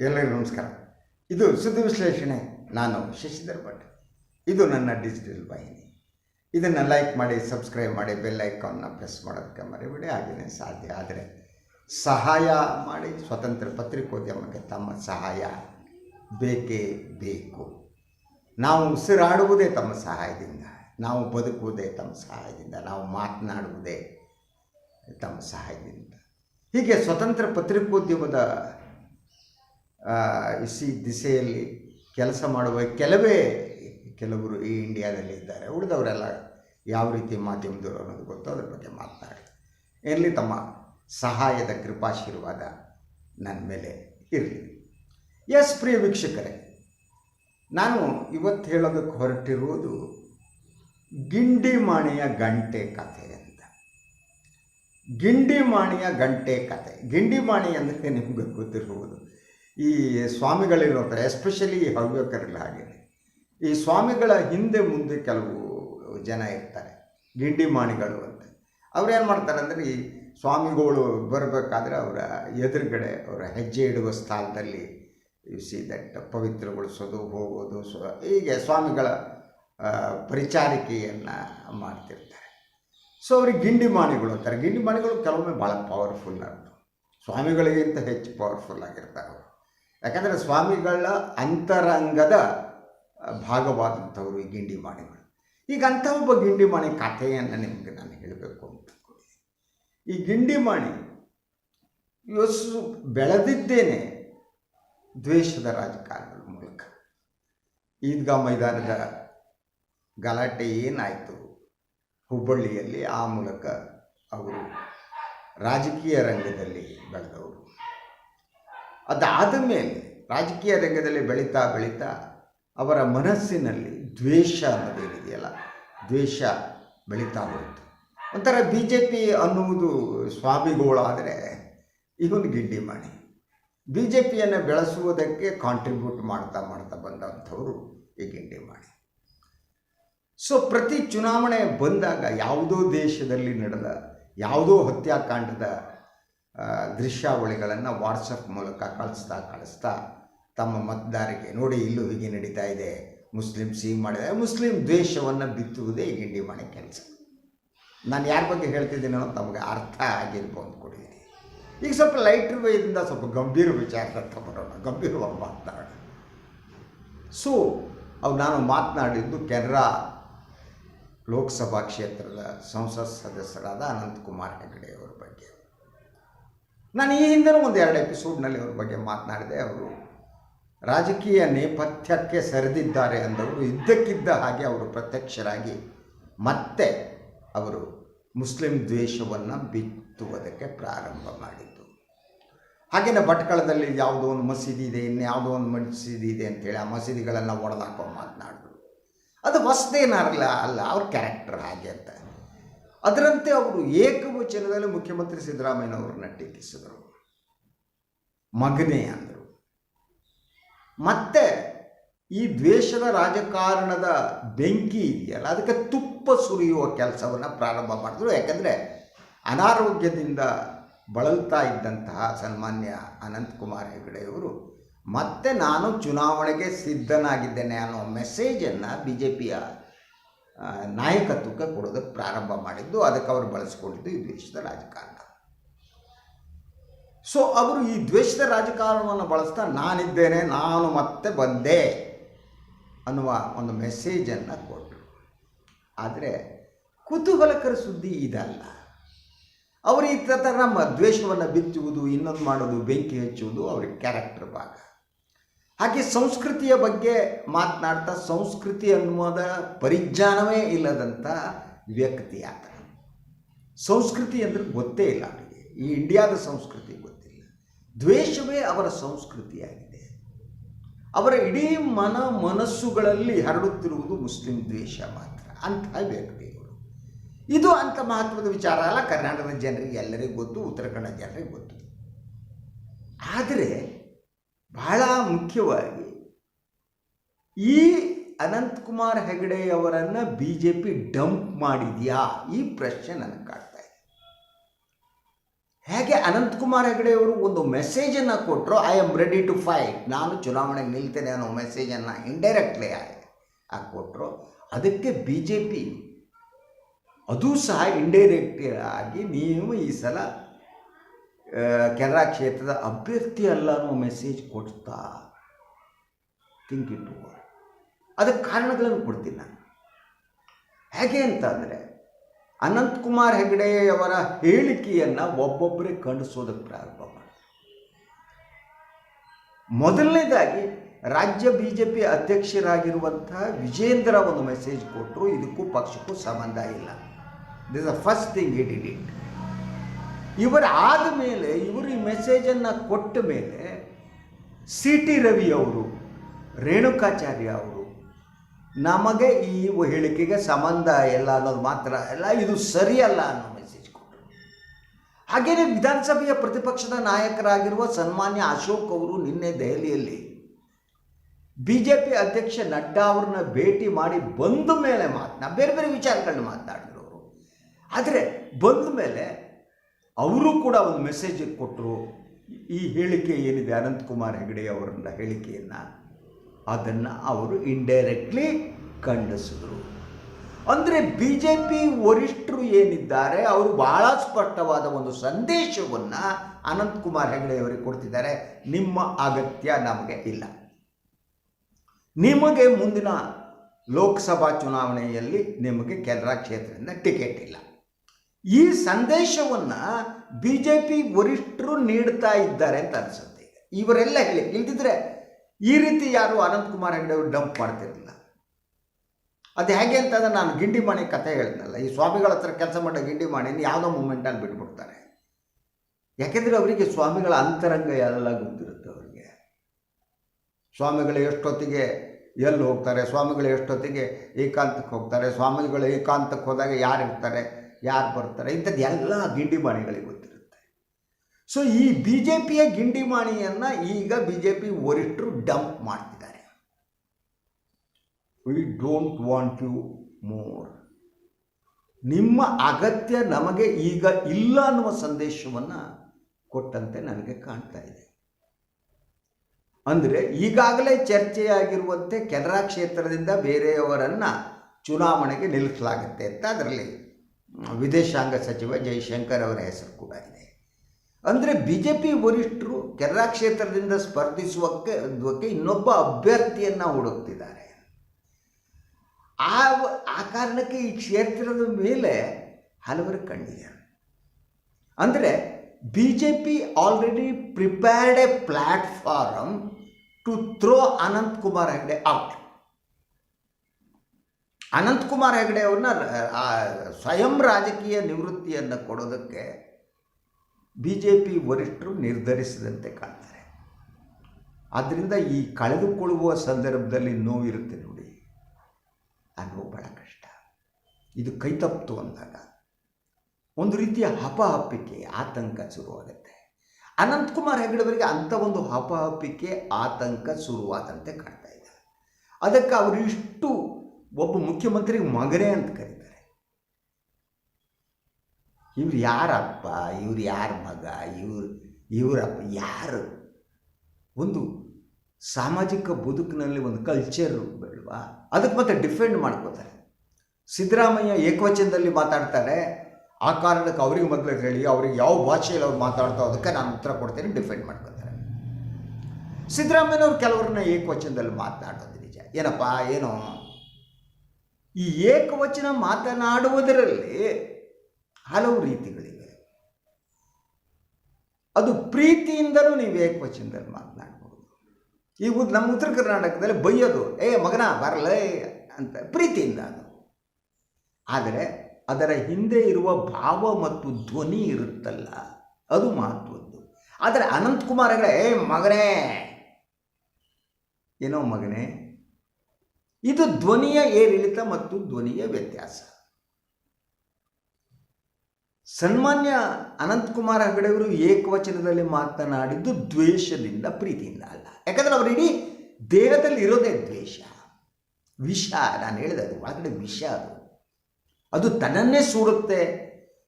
ಎಲ್ಲರಿಗೂ ನಮಸ್ಕಾರ. ಇದು ಸುದ್ದಿ ವಿಶ್ಲೇಷಣೆ. ನಾನು ಶಶಿಧರ್ ಭಟ್. ಇದು ನನ್ನ ಡಿಜಿಟಲ್ ವಾಹಿನಿ. ಇದನ್ನು ಲೈಕ್ ಮಾಡಿ, ಸಬ್ಸ್ಕ್ರೈಬ್ ಮಾಡಿ, ಬೆಲ್ ಐಕಾನ್ನ ಪ್ರೆಸ್ ಮಾಡೋದಕ್ಕೆ ಮರಿಬೇಡಿ. ಹಾಗೆಯೇ ಸಾಧ್ಯ ಆದರೆ ಸಹಾಯ ಮಾಡಿ. ಸ್ವತಂತ್ರ ಪತ್ರಿಕೋದ್ಯಮಕ್ಕೆ ತಮ್ಮ ಸಹಾಯ ಬೇಕೇ ಬೇಕು. ನಾವು ಉಸಿರಾಡುವುದೇ ತಮ್ಮ ಸಹಾಯದಿಂದ, ನಾವು ಬದುಕುವುದೇ ತಮ್ಮ ಸಹಾಯದಿಂದ, ನಾವು ಮಾತನಾಡುವುದೇ ತಮ್ಮ ಸಹಾಯದಿಂದ. ಹೀಗೆ ಸ್ವತಂತ್ರ ಪತ್ರಿಕೋದ್ಯಮದ ಇಸಿ ದಿಸೆಯಲ್ಲಿ ಕೆಲಸ ಮಾಡುವ ಕೆಲವೇ ಕೆಲವರು ಈ ಇಂಡಿಯಾದಲ್ಲಿ ಇದ್ದಾರೆ. ಉಳಿದವರೆಲ್ಲ ಯಾವ ರೀತಿ ಮಾಧ್ಯಮದವರು ಅನ್ನೋದು ಗೊತ್ತು ಅದ್ರ ಬಗ್ಗೆ ಮಾತನಾಡಿ. ಎಲ್ಲಿ ತಮ್ಮ ಸಹಾಯದ ಕೃಪಾಶೀರ್ವಾದ ನನ್ನ ಮೇಲೆ ಇರಲಿ. ಎಸ್ ಪ್ರಿಯ ವೀಕ್ಷಕರೇ, ನಾನು ಇವತ್ತು ಹೇಳೋದಕ್ಕೆ ಹೊರಟಿರುವುದು ಗಿಂಡಿಮಾಣಿಯ ಗಂಟೆ ಕಥೆ ಅಂತ. ಗಿಂಡಿಮಾಣಿಯ ಗಂಟೆ ಕಥೆ. ಗಿಂಡಿಮಾಣಿ ಅಂದರೆ ನಿಮಗೆ ಗೊತ್ತಿರುವುದು ಈ ಸ್ವಾಮಿಗಳಿರೋ ಥರ ಎಸ್ಪೆಷಲಿ ಈ ಹವ್ಯಕರಲ್ಲಿ ಹಾಗೆ. ಈ ಸ್ವಾಮಿಗಳ ಹಿಂದೆ ಮುಂದೆ ಕೆಲವು ಜನ ಇರ್ತಾರೆ ಗಿಂಡಿಮಾಣಿಗಳು ಅಂತ. ಅವ್ರೇನು ಮಾಡ್ತಾರೆ ಅಂದರೆ, ಈ ಸ್ವಾಮಿಗಳು ಬರಬೇಕಾದ್ರೆ ಅವರ ಎದುರುಗಡೆ ಅವರ ಹೆಜ್ಜೆ ಇಡುವ ಸ್ಥಳದಲ್ಲಿ ಸಿ ದಟ್ ಪವಿತ್ರಗೊಳಿಸೋದು, ಹೋಗೋದು ಸ್ವ ಹೀಗೆ ಸ್ವಾಮಿಗಳ ಪರಿಚಾರಿಕೆಯನ್ನು ಮಾಡ್ತಿರ್ತಾರೆ. ಸೊ ಅವ್ರಿಗೆ ಗಿಂಡಿಮಾಣಿಗಳು ಅಂತಾರೆ. ಗಿಂಡಿಮಾಣಿಗಳು ಕೆಲವೊಮ್ಮೆ ಭಾಳ ಪವರ್ಫುಲ್ ಅಂತ. ಸ್ವಾಮಿಗಳಿಗಿಂತ ಹೆಚ್ಚು ಪವರ್ಫುಲ್ ಆಗಿರ್ತಾರೆ ಅವರು. ಯಾಕಂದರೆ ಸ್ವಾಮಿಗಳ ಅಂತರಂಗದ ಭಾಗವಾದಂಥವರು ಈ ಗಿಂಡಿಮಾಣಿಗಳು ಈಗ ಅಂಥ ಒಬ್ಬ ಗಿಂಡಿಮಾಣಿ ಕಥೆಯನ್ನು ನಿಮಗೆ ನಾನು ಹೇಳಬೇಕು ಅಂತ ಈ ಗಿಂಡಿಮಾಣಿ ಯೋಸು ಬೆಳೆದಿದ್ದೇನೆ ದ್ವೇಷದ ರಾಜಕಾರಣಗಳ ಮೂಲಕ. ಈದ್ಗಾ ಮೈದಾನದ ಗಲಾಟೆ ಏನಾಯಿತು? ಹುಬ್ಬಳ್ಳಿಯಲ್ಲಿ ಆ ಮೂಲಕ ಅವರು ರಾಜಕೀಯ ರಂಗದಲ್ಲಿ ಬೆಳೆದವರು. ಅದಾದ ಮೇಲೆ ರಾಜಕೀಯ ರಂಗದಲ್ಲಿ ಬೆಳೀತಾ ಬೆಳೀತಾ ಅವರ ಮನಸ್ಸಿನಲ್ಲಿ ದ್ವೇಷ ಅನ್ನೋದೇನಿದೆಯಲ್ಲ ದ್ವೇಷ ಬೆಳೀತಾ ಹೋಯಿತು. ಒಂಥರ ಬಿ ಜೆ ಪಿ ಅನ್ನುವುದು ಸ್ವಾಮಿಗಳಾದರೆ ಇವನು ಗಿಡ್ಡಿ ಮಾಡಿ. ಬಿ ಜೆ ಪಿಯನ್ನು ಬೆಳೆಸುವುದಕ್ಕೆ ಕಾಂಟ್ರಿಬ್ಯೂಟ್ ಮಾಡ್ತಾ ಮಾಡ್ತಾ ಬಂದಂಥವರು ಈ ಗಿಂಡಿ ಮಾಡಿ. ಸೊ ಪ್ರತಿ ಚುನಾವಣೆ ಬಂದಾಗ ಯಾವುದೋ ದೇಶದಲ್ಲಿ ನಡೆದ, ಯಾವುದೋ ಹತ್ಯಾಕಾಂಡದ ದೃಶ್ಯಾವಳಿಗಳನ್ನು ವಾಟ್ಸಪ್ ಮೂಲಕ ಕಳಿಸ್ತಾ ಕಳಿಸ್ತಾ ತಮ್ಮ ಮತದಾರರಿಗೆ ನೋಡಿ ಇಲ್ಲೂ ಹೀಗೆ ನಡೀತಾ ಇದೆ. ಮುಸ್ಲಿಂ ಹೀಗೆ ಮಾಡಿದೆ. ಮುಸ್ಲಿಂ ದ್ವೇಷವನ್ನು ಬಿತ್ತುವುದೇ ಈಗ ಗಿಂಡಿ ಮಾಡಿ ಕೆಲಸ. ನಾನು ಯಾರ ಬಗ್ಗೆ ಹೇಳ್ತಿದ್ದೀನಿ ಅನ್ನೋ ತಮಗೆ ಅರ್ಥ ಆಗಿರ್ಬೋದು ಅಂದ್ಕೊಂಡಿದ್ದೀನಿ ಈಗ ಸ್ವಲ್ಪ ಲೈಟ್ ವೇದಿಂದ ಸ್ವಲ್ಪ ಗಂಭೀರ ವಿಚಾರದತ್ತ ಬರೋಣ. ಗಂಭೀರವಾಗಿ ಮಾತನಾಡ ಸೊ ಅವು ನಾನು ಮಾತನಾಡಿದ್ದು ಕೆನರಾ ಲೋಕಸಭಾ ಕ್ಷೇತ್ರದ ಸಂಸತ್ ಸದಸ್ಯರಾದ ಅನಂತಕುಮಾರ್ ಹೆಗಡೆಯವರ ಬಗ್ಗೆ. ನಾನು ಈ ಹಿಂದೆ ಒಂದು ಎರಡು ಎಪಿಸೋಡ್ನಲ್ಲಿ ಅವ್ರ ಬಗ್ಗೆ ಮಾತನಾಡಿದೆ. ಅವರು ರಾಜಕೀಯ ನೇಪಥ್ಯಕ್ಕೆ ಸರಿದಿದ್ದಾರೆ ಅಂದವರು ಇದ್ದಕ್ಕಿದ್ದ ಹಾಗೆ ಅವರು ಪ್ರತ್ಯಕ್ಷರಾಗಿ ಮತ್ತೆ ಅವರು ಮುಸ್ಲಿಂ ದ್ವೇಷವನ್ನು ಬಿತ್ತುವುದಕ್ಕೆ ಪ್ರಾರಂಭ ಮಾಡಿದ್ದು. ಹಾಗೆಯೇ ಭಟ್ಕಳದಲ್ಲಿ ಯಾವುದೋ ಒಂದು ಮಸೀದಿ ಇದೆ ಇನ್ನು ಯಾವುದೋ ಒಂದು ಮಸೀದಿ ಇದೆ ಅಂತೇಳಿ ಆ ಮಸೀದಿಗಳನ್ನು ಒಡೆದಾಕೋ ಮಾತನಾಡಿದ್ರು. ಅದು ಹೊಸದೇನಾರಲ್ಲ ಅಲ್ಲ, ಅವ್ರ ಕ್ಯಾರೆಕ್ಟರ್ ಹಾಗೆ ಅಂತ. ಅದರಂತೆ ಅವರು ಏಕವಚನದಲ್ಲಿ ಮುಖ್ಯಮಂತ್ರಿ ಸಿದ್ದರಾಮಯ್ಯನವರನ್ನ ಟೀಕಿಸಿದರು. ಮಗನೇ ಅಂದರು. ಮತ್ತೆ ಈ ದ್ವೇಷದ ರಾಜಕಾರಣದ ಬೆಂಕಿ ಇದೆಯಲ್ಲ, ಅದಕ್ಕೆ ತುಪ್ಪ ಸುರಿಯುವ ಕೆಲಸವನ್ನು ಪ್ರಾರಂಭ ಮಾಡಿದ್ರು. ಯಾಕಂದರೆ ಅನಾರೋಗ್ಯದಿಂದ ಬಳಲ್ತಾ ಇದ್ದಂತಹ ಸನ್ಮಾನ್ಯ ಅನಂತಕುಮಾರ್ ಹೆಗಡೆಯವರು ಮತ್ತೆ ನಾನು ಚುನಾವಣೆಗೆ ಸಿದ್ಧನಾಗಿದ್ದೇನೆ ಅನ್ನೋ ಮೆಸೇಜನ್ನು ಬಿ ಜೆ ಪಿಯ ನಾಯಕತ್ವಕ್ಕೆ ಕೊಡೋದಕ್ಕೆ ಪ್ರಾರಂಭ ಮಾಡಿದ್ದು, ಅದಕ್ಕೆ ಅವರು ಬಳಸ್ಕೊಂಡಿದ್ದು ಈ ದ್ವೇಷದ ರಾಜಕಾರಣ. ಸೊ ಅವರು ಈ ದ್ವೇಷದ ರಾಜಕಾರಣವನ್ನು ಬಳಸ್ತಾ, ನಾನಿದ್ದೇನೆ, ನಾನು ಮತ್ತೆ ಬಂದೆ ಅನ್ನುವ ಒಂದು ಮೆಸೇಜನ್ನು ಕೊಟ್ಟರು ಆದರೆ, ಕುತೂಹಲಕರ ಸುದ್ದಿ ಇದಲ್ಲ. ಅವರು ಈ ಥರ ನಮ್ಮ ದ್ವೇಷವನ್ನು ಬಿತ್ತುವುದು, ಇನ್ನೊಂದು ಮಾಡೋದು, ಬೆಂಕಿ ಹಚ್ಚುವುದು, ಅವ್ರಿಗೆ ಕ್ಯಾರೆಕ್ಟರ್ ಭಾಗ. ಹಾಗೆ ಸಂಸ್ಕೃತಿಯ ಬಗ್ಗೆ ಮಾತನಾಡ್ತಾ ಸಂಸ್ಕೃತಿ ಅನ್ನುವುದ ಪರಿಜ್ಞಾನವೇ ಇಲ್ಲದಂಥ ವ್ಯಕ್ತಿ ಆತ ಸಂಸ್ಕೃತಿ ಅಂದರೆ ಗೊತ್ತೇ ಇಲ್ಲ ಅವರಿಗೆ. ಈ ಇಂಡಿಯಾದ ಸಂಸ್ಕೃತಿ ಗೊತ್ತಿಲ್ಲ. ದ್ವೇಷವೇ ಅವರ ಸಂಸ್ಕೃತಿಯಾಗಿದೆ. ಅವರ ಇಡೀ ಮನ ಮನಸ್ಸುಗಳಲ್ಲಿ ಹರಡುತ್ತಿರುವುದು ಮುಸ್ಲಿಂ ದ್ವೇಷ ಮಾತ್ರ ಅಂಥ ವ್ಯಕ್ತಿಗಳು ಇದು ಅಂಥ ಮಹತ್ವದ ವಿಚಾರ ಅಲ್ಲ. ಕರ್ನಾಟಕದ ಜನರಿಗೆ ಎಲ್ಲರಿಗೂ ಗೊತ್ತು ಉತ್ತರ ಕನ್ನಡ ಜನರಿಗೆ ಗೊತ್ತು. ಆದರೆ ಬಹಳ ಮುಖ್ಯವಾಗಿ ಈ ಅನಂತಕುಮಾರ್ ಹೆಗಡೆಯವರನ್ನು ಬಿ ಜೆ ಪಿ ಡಂಪ್ ಮಾಡಿದೆಯಾ? ಈ ಪ್ರಶ್ನೆ ನನಗೆ ಕಾಡ್ತಾ ಇದೆ. ಹೇಗೆ ಅನಂತಕುಮಾರ್ ಹೆಗಡೆ ಅವರು ಒಂದು ಮೆಸೇಜನ್ನು ಕೊಟ್ಟರು I am ready to fight ನಾನು ಚುನಾವಣೆಗೆ ನಿಲ್ತೇನೆ ಅನ್ನೋ ಮೆಸೇಜನ್ನು ಇಂಡೈರೆಕ್ಟ್ಲಿ ಆಗಿ ಕೊಟ್ಟರು ಅದಕ್ಕೆ ಬಿ ಜೆ ಪಿ ಅದು ಸಹ ಇಂಡೈರೆಕ್ಟ್ ಆಗಿ ನೀವು ಈ ಸಲ ಕೆನರಾ ಕ್ಷೇತ್ರದ ಅಭ್ಯರ್ಥಿ ಅಲ್ಲ ಅನ್ನೋ ಮೆಸೇಜ್ ಕೊಡ್ತಾ ಥಿಂಕ್ ಇಟ್ ಓವರ್ ಅದಕ್ಕೆ ಕಾರಣಗಳನ್ನು ಕೊಡ್ತೀನಿ ನಾನು. ಹೇಗೆ ಅಂತಂದರೆ ಅನಂತಕುಮಾರ್ ಹೆಗಡೆಯವರ ಹೇಳಿಕೆಯನ್ನು ಒಬ್ಬೊಬ್ಬರೇ ಖಂಡಿಸೋದಕ್ಕೆ ಪ್ರಾರಂಭ ಮಾಡಿದೆ ಮೊದಲನೇದಾಗಿ ರಾಜ್ಯ ಬಿ ಜೆ ಪಿ ಅಧ್ಯಕ್ಷರಾಗಿರುವಂತಹ ವಿಜೇಂದ್ರ ಒಂದು ಮೆಸೇಜ್ ಕೊಟ್ಟರು ಇದಕ್ಕೂ ಪಕ್ಷಕ್ಕೂ ಸಂಬಂಧ ಇಲ್ಲ. This a first thing it it it ಇವರ ಆದ ಮೇಲೆ, ಇವರು ಈ ಮೆಸೇಜನ್ನು ಕೊಟ್ಟ ಮೇಲೆ ಸಿ ಟಿ ರವಿ ಅವರು, ರೇಣುಕಾಚಾರ್ಯ ಅವರು, ನಮಗೆ ಈ ಹೇಳಿಕೆಗೆ ಸಂಬಂಧ ಇಲ್ಲ ಅನ್ನೋದು ಮಾತ್ರ ಅಲ್ಲ, ಇದು ಸರಿಯಲ್ಲ ಅನ್ನೋ ಮೆಸೇಜ್ ಕೊಟ್ಟರು. ಹಾಗೆಯೇ ವಿಧಾನಸಭೆಯ ಪ್ರತಿಪಕ್ಷದ ನಾಯಕರಾಗಿರುವ ಸನ್ಮಾನ್ಯ ಅಶೋಕ್ ಅವರು ನಿನ್ನೆ ದೆಹಲಿಯಲ್ಲಿ ಬಿ ಜೆ ಪಿ ಅಧ್ಯಕ್ಷ ನಡ್ಡಾ ಅವ್ರನ್ನ ಭೇಟಿ ಮಾಡಿ ಬಂದ ಮೇಲೆ ಮಾತನಾ ಬೇರೆ ಬೇರೆ ವಿಚಾರಗಳನ್ನ ಮಾತಾಡಿದ್ರು ಅವರು. ಆದರೆ ಬಂದ ಮೇಲೆ ಅವರು ಕೂಡ ಒಂದು ಮೆಸೇಜ್ ಕೊಟ್ಟರು ಈ ಹೇಳಿಕೆ ಏನಿದೆ? ಅನಂತಕುಮಾರ್ ಹೆಗಡೆ ಅವರ ಹೇಳಿಕೆಯನ್ನು ಅದನ್ನು ಅವರು ಇಂಡೈರೆಕ್ಟ್ಲಿ ಖಂಡಿಸಿದರು. ಅಂದರೆ ಬಿ ಜೆ ಪಿ ವರಿಷ್ಠರು ಏನಿದ್ದಾರೆ? ಅವರು ಬಹಳ ಸ್ಪಷ್ಟವಾದ ಒಂದು ಸಂದೇಶವನ್ನು ಅನಂತಕುಮಾರ್ ಹೆಗಡೆ ಅವರಿಗೆ ಕೊಡ್ತಿದ್ದಾರೆ. ನಿಮ್ಮ ಅಗತ್ಯ ನಮಗೆ ಇಲ್ಲ. ನಿಮಗೆ ಮುಂದಿನ ಲೋಕಸಭಾ ಚುನಾವಣೆಯಲ್ಲಿ ನಿಮಗೆ ಕೆನರಾ ಕ್ಷೇತ್ರದಿಂದ ಟಿಕೆಟ್ ಇಲ್ಲ. ಈ ಸಂದೇಶವನ್ನು ಬಿ ಜೆ ಪಿ ವರಿಷ್ಠರು ನೀಡ್ತಾ ಇದ್ದಾರೆ ಅಂತ ಅನಿಸುತ್ತೆ ಈಗ. ಇವರೆಲ್ಲ ಹೇಳಿ ಇಲ್ದಿದ್ರೆ ಈ ರೀತಿ ಯಾರು ಅನಂತಕುಮಾರ್ ಹೆಗಡೆ ಅವರು ಡಂಪ್ ಮಾಡ್ತಿರಲಿಲ್ಲ. ಅದು ಹೇಗೆ ಅಂತಂದ್ರೆ ನಾನು ಗಿಂಡಿ ಮಾಣಿ ಕಥೆ ಹೇಳಿದ್ನಲ್ಲ, ಈ ಸ್ವಾಮಿಗಳ ಹತ್ರ ಕೆಲಸ ಮಾಡೋ ಮಾಣಿಯನ್ನು ಯಾವುದೋ ಮೂಮೆಂಟಲ್ಲಿ ಬಿಟ್ಬಿಡ್ತಾರೆ. ಯಾಕೆಂದರೆ ಅವರಿಗೆ ಸ್ವಾಮಿಗಳ ಅಂತರಂಗ ಎಲ್ಲ ಗೊತ್ತಿರುತ್ತೆ ಅವರಿಗೆ. ಸ್ವಾಮಿಗಳು ಎಷ್ಟೊತ್ತಿಗೆ ಎಲ್ಲಿ ಹೋಗ್ತಾರೆ, ಸ್ವಾಮಿಗಳು ಎಷ್ಟೊತ್ತಿಗೆ ಏಕಾಂತಕ್ಕೆ ಹೋಗ್ತಾರೆ, ಸ್ವಾಮಿಗಳು ಏಕಾಂತಕ್ಕೆ ಹೋದಾಗ ಯಾರು ಇರ್ತಾರೆ ಯಾರು ಬರ್ತಾರೆ? ಇಂಥದ್ದು ಎಲ್ಲ ಗಿಂಡಿಮಾಣಿಗಳಿಗೆ ಗೊತ್ತಿರುತ್ತೆ. ಸೊ ಈ ಬಿ ಜೆ ಪಿಯ ಗಿಂಡಿಮಾಣಿಯನ್ನು ಈಗ ಬಿ ಜೆ ಪಿ ವರಿಷ್ಠರು ಡಂಪ್ ಮಾಡ್ತಿದ್ದಾರೆ. We don't want you more ನಿಮ್ಮ ಅಗತ್ಯ ನಮಗೆ ಈಗ ಇಲ್ಲ ಅನ್ನುವ ಸಂದೇಶವನ್ನು ಕೊಟ್ಟಂತೆ ನನಗೆ ಕಾಣ್ತಾ ಇದೆ. ಅಂದರೆ ಈಗಾಗಲೇ ಚರ್ಚೆಯಾಗಿರುವಂತೆ ಕೆನರಾ ಕ್ಷೇತ್ರದಿಂದ ಬೇರೆಯವರನ್ನು ಚುನಾವಣೆಗೆ ನಿಲ್ಲಿಸಲಾಗುತ್ತೆ ಅಂತ ಅದರಲ್ಲಿ ವಿದೇಶಾಂಗ ಸಚಿವ ಜೈಶಂಕರ್ ಅವರ ಹೆಸರು ಕೂಡ ಇದೆ. ಅಂದರೆ ಬಿ ಜೆ ಪಿ ವರಿಷ್ಠರು ಕೆನರಾ ಕ್ಷೇತ್ರದಿಂದ ಸ್ಪರ್ಧಿಸುವಕ್ಕೆ ಇನ್ನೊಬ್ಬ ಅಭ್ಯರ್ಥಿಯನ್ನು ಹುಡುಕ್ತಿದ್ದಾರೆ. ಆ ಆ ಕಾರಣಕ್ಕೆ ಈ ಕ್ಷೇತ್ರದ ಮೇಲೆ ಹಲವರು ಕಣ್ಣಿದೆ ಅಂದರೆ B J P already prepared a platform to throw Anant Kumar Hegde out Anant Kumar Hegade ಅವ್ರನ್ನ ಸ್ವಯಂ ರಾಜಕೀಯ ನಿವೃತ್ತಿಯನ್ನು ಕೊಡೋದಕ್ಕೆ ಬಿ ಜೆ ಪಿ ವರಿಷ್ಠರು ನಿರ್ಧರಿಸಿದಂತೆ ಕಾಣ್ತಾರೆ. ಆದ್ದರಿಂದ ಈ ಕಳೆದುಕೊಳ್ಳುವ ಸಂದರ್ಭದಲ್ಲಿ ನೋವಿರುತ್ತೆ ನೋಡಿ. ನೋವು ಭಾಳ ಕಷ್ಟ. ಇದು ಕೈ ತಪ್ಪಿತು ಅಂದಾಗ ಒಂದು ರೀತಿಯ ಹಪಹಪ್ಪಿಕೆ, ಆತಂಕ ಶುರುವಾಗುತ್ತೆ. ಅನಂತಕುಮಾರ್ ಹೆಗಡೆಯವರಿಗೆ ಅಂಥ ಒಂದು ಹಪಹಪ್ಪಿಕೆ, ಆತಂಕ ಶುರುವಾದಂತೆ ಕಾಣ್ತಾ ಇದೆ. ಅದಕ್ಕೆ ಅವರು ಇಷ್ಟು ಒಬ್ಬ ಮುಖ್ಯಮಂತ್ರಿಗೆ ಮಗನೇ ಅಂತ ಕರೀತಾರೆ. ಇವ್ರು ಯಾರಪ್ಪ? ಇವ್ರು ಯಾರ ಮಗ? ಇವ್ರು ಇವರಪ್ಪ ಯಾರು? ಒಂದು ಸಾಮಾಜಿಕ ಬದುಕಿನಲ್ಲಿ ಒಂದು ಕಲ್ಚರ್ ಬೇಡವಾ? ಅದಕ್ಕೆ ಮತ್ತೆ ಡಿಫೆಂಡ್ ಮಾಡ್ಕೋತಾರೆ. ಸಿದ್ದರಾಮಯ್ಯ ಏಕವಚನದಲ್ಲಿ ಮಾತಾಡ್ತಾರೆ. ಆ ಕಾರಣಕ್ಕೆ ಅವ್ರಿಗೆ ಮೊದಲು ಹೇಳಿ, ಅವ್ರಿಗೆ ಯಾವ ಭಾಷೆಯಲ್ಲಿ ಅವ್ರು ಮಾತಾಡ್ತೋ ಅದಕ್ಕೆ ನಾನು ಉತ್ತರ ಕೊಡ್ತೇನೆ ಡಿಫೆಂಡ್ ಮಾಡ್ಕೋತಾರೆ. ಸಿದ್ದರಾಮಯ್ಯನವ್ರು ಕೆಲವ್ರನ್ನ ಏಕವಚನದಲ್ಲಿ ಮಾತನಾಡೋದು ನಿಜ. ಏನಪ್ಪ, ಏನೋ ಈ ಏಕವಚನ ಮಾತನಾಡುವುದರಲ್ಲಿ ಹಲವು ರೀತಿಗಳಿವೆ. ಅದು ಪ್ರೀತಿಯಿಂದಲೂ ನೀವು ಏಕವಚನದಲ್ಲಿ ಮಾತನಾಡ್ಬೋದು ಈಗ ನಮ್ಮ ಉತ್ತರ ಕರ್ನಾಟಕದಲ್ಲಿ ಬೈಯೋದು, ಏ ಮಗನ, ಬರಲೇ ಅಂತ, ಪ್ರೀತಿಯಿಂದ ಅದು. ಆದರೆ ಅದರ ಹಿಂದೆ ಇರುವ ಭಾವ ಮತ್ತು ಧ್ವನಿ ಇರುತ್ತಲ್ಲ, ಅದು ಮಹತ್ವದ್ದು. ಆದರೆ ಅನಂತಕುಮಾರ್ ಹೆಗಡೆ, ಏ ಮಗನೇ, ಏನೋ ಮಗನೇ ಇದು ಧ್ವನಿಯ ಏರಿಳಿತ ಮತ್ತು ಧ್ವನಿಯ ವ್ಯತ್ಯಾಸ. ಸನ್ಮಾನ್ಯ ಅನಂತಕುಮಾರ್ ಹೆಗಡೆಯವರು ಏಕವಚನದಲ್ಲಿ ಮಾತನಾಡಿದ್ದು ದ್ವೇಷದಿಂದ ಪ್ರೀತಿಯಿಂದ ಅಲ್ಲ. ಯಾಕಂದ್ರೆ ಅವರು ಇಡೀ ದೇಹದಲ್ಲಿ ಇರೋದೇ ದ್ವೇಷ. ವಿಷ, ನಾನು ಹೇಳಿದೆ ಅದು ಒಳಗಡೆ ವಿಷ ಅದು. ಅದು ತನ್ನನ್ನೇ ಸೂಡುತ್ತೆ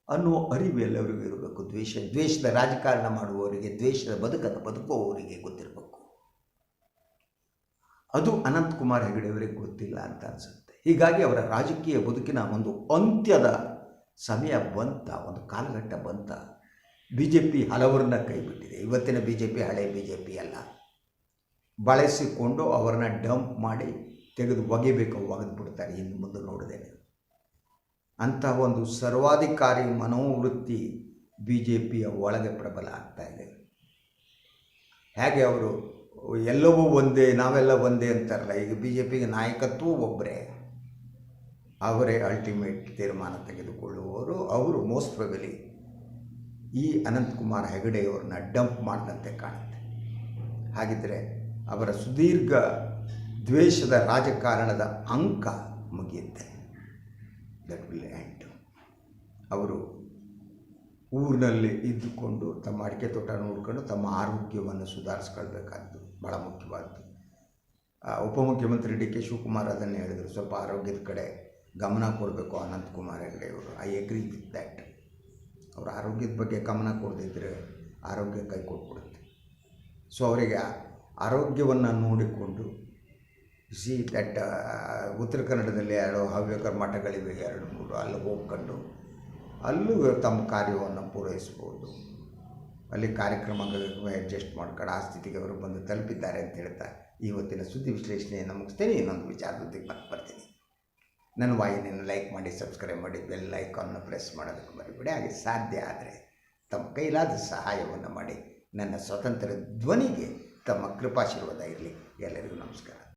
ಅನ್ನೋ ಅರಿವು ಎಲ್ಲರಿಗೂ ಇರಬೇಕು. ದ್ವೇಷ, ದ್ವೇಷದ ರಾಜಕಾರಣ ಮಾಡುವವರಿಗೆ, ದ್ವೇಷದ ಬದುಕನ್ನು ಬದುಕುವವರಿಗೆ ಗೊತ್ತಿರಬೇಕು. ಅದು ಅನಂತಕುಮಾರ್ ಹೆಗಡೆಯವರಿಗೆ ಗೊತ್ತಿಲ್ಲ ಅಂತ ಅನಿಸುತ್ತೆ. ಹೀಗಾಗಿ ಅವರ ರಾಜಕೀಯ ಬದುಕಿನ ಒಂದು ಅಂತ್ಯದ ಸಮಯ ಬಂತ, ಒಂದು ಕಾಲಘಟ್ಟ ಬಂತ. ಬಿ ಜೆ ಪಿ ಹಲವರನ್ನ ಕೈಬಿಟ್ಟಿದೆ. ಇವತ್ತಿನ ಬಿ ಜೆ ಪಿ ಹಳೆ ಬಿ ಜೆ ಪಿ ಅಲ್ಲ. ಬಳಸಿಕೊಂಡು ಅವರನ್ನ ಡಂಪ್ ಮಾಡಿ ತೆಗೆದು ಒಗೆಬೇಕು ಒಗೆದು ಬಿಡ್ತಾರೆ ಇನ್ನು ಮುಂದೆ ನೋಡಿದ್ದೇನೆ. ಅಂತಹ ಒಂದು ಸರ್ವಾಧಿಕಾರಿ ಮನೋವೃತ್ತಿ ಬಿ ಜೆ ಪಿಯ ಒಳಗೆ ಪ್ರಬಲ ಆಗ್ತಾ ಇದೆ. ಹೇಗೆ ಅವರು ಎಲ್ಲವೂ ಒಂದೇ, ನಾವೆಲ್ಲ ಒಂದೇ ಅಂತಾರಲ್ಲ. ಈಗ ಬಿ ಜೆ ಪಿಗೆ ನಾಯಕತ್ವ ಒಬ್ಬರೇ ಅವರೇ ಅಲ್ಟಿಮೇಟ್ ತೀರ್ಮಾನ ತೆಗೆದುಕೊಳ್ಳುವವರು. ಅವರು ಮೋಸ್ಟ್ ಪ್ರಬಲಿ ಈ ಅನಂತಕುಮಾರ್ ಹೆಗಡೆಯವ್ರನ್ನ ಡಂಪ್ ಮಾಡಿದಂತೆ ಕಾಣುತ್ತೆ. ಹಾಗಿದ್ದರೆ ಅವರ ಸುದೀರ್ಘ ದ್ವೇಷದ ರಾಜಕಾರಣದ ಅಂಕ ಮುಗಿಯುತ್ತೆ. ದಟ್ ವಿಲ್ ಎಂಡ್ ಅವರು ಊರಿನಲ್ಲಿ ಇದ್ದುಕೊಂಡು ತಮ್ಮ ಅಡಿಕೆ ತೋಟ ನೋಡಿಕೊಂಡು ತಮ್ಮ ಆರೋಗ್ಯವನ್ನು ಸುಧಾರಿಸ್ಕೊಳ್ಬೇಕಾದ್ದು. ಭಾಳ ಮುಖ್ಯವಾದದ್ದು. ಉಪಮುಖ್ಯಮಂತ್ರಿ ಡಿ ಕೆ ಶಿವಕುಮಾರ್ ಅದನ್ನು ಹೇಳಿದರು. ಸ್ವಲ್ಪ ಆರೋಗ್ಯದ ಕಡೆ ಗಮನ ಕೊಡಬೇಕು ಅನಂತಕುಮಾರ್ ಹೆಗಡೆ ಅವರು ಐ ಅಗ್ರಿ ವಿತ್ ದ್ಯಾಟ್ ಅವ್ರ ಆರೋಗ್ಯದ ಬಗ್ಗೆ ಗಮನ ಕೊಡದಿದ್ದರೆ ಆರೋಗ್ಯ ಕೈ ಕೊಟ್ಬಿಡುತ್ತೆ. ಸೊ ಅವರಿಗೆ ಆರೋಗ್ಯವನ್ನು ನೋಡಿಕೊಂಡು ಸಿ ದಟ್ ಉತ್ತರ ಕನ್ನಡದಲ್ಲಿ ಎರಡು ಹವ್ಯಕರ ಮಠಗಳಿವೆ ಎರಡು ಮೂರು. ಅಲ್ಲಿ ಹೋಗ್ಕೊಂಡು, ಅಲ್ಲೂ ತಮ್ಮ ಕಾರ್ಯವನ್ನು ಪೂರೈಸ್ಬೋದು. ಅಲ್ಲಿ ಕಾರ್ಯಕ್ರಮಗಳು ಅಡ್ಜಸ್ಟ್ ಮಾಡ್ಕೊಂಡು ಆ ಸ್ಥಿತಿಗೆ ಅವರು ಬಂದು ತಲುಪಿದ್ದಾರೆ ಅಂತ ಹೇಳ್ತಾ ಇವತ್ತಿನ ಸುದ್ದಿ ವಿಶ್ಲೇಷಣೆಯನ್ನು ಮುಗಿಸ್ತೇನೆ ಇನ್ನೊಂದು ವಿಚಾರದೊಂದಿಗೆ ಮತ್ತೆ ಬರ್ತೀನಿ. ನನ್ನ ವಾಹಿನಿಯನ್ನು ಲೈಕ್ ಮಾಡಿ, ಸಬ್ಸ್ಕ್ರೈಬ್ ಮಾಡಿ, ಬೆಲ್ ಐಕಾನ್ನ ಪ್ರೆಸ್ ಮಾಡೋದಕ್ಕೆ ಮರಿಬೇಡಿ. ಹಾಗೆ ಸಾಧ್ಯ ಆದರೆ ತಮ್ಮ ಕೈಲಾದ ಸಹಾಯವನ್ನು ಮಾಡಿ. ನನ್ನ ಸ್ವತಂತ್ರ ಧ್ವನಿಗೆ ತಮ್ಮ ಕೃಪಾಶೀರ್ವಾದ ಇರಲಿ. ಎಲ್ಲರಿಗೂ ನಮಸ್ಕಾರ.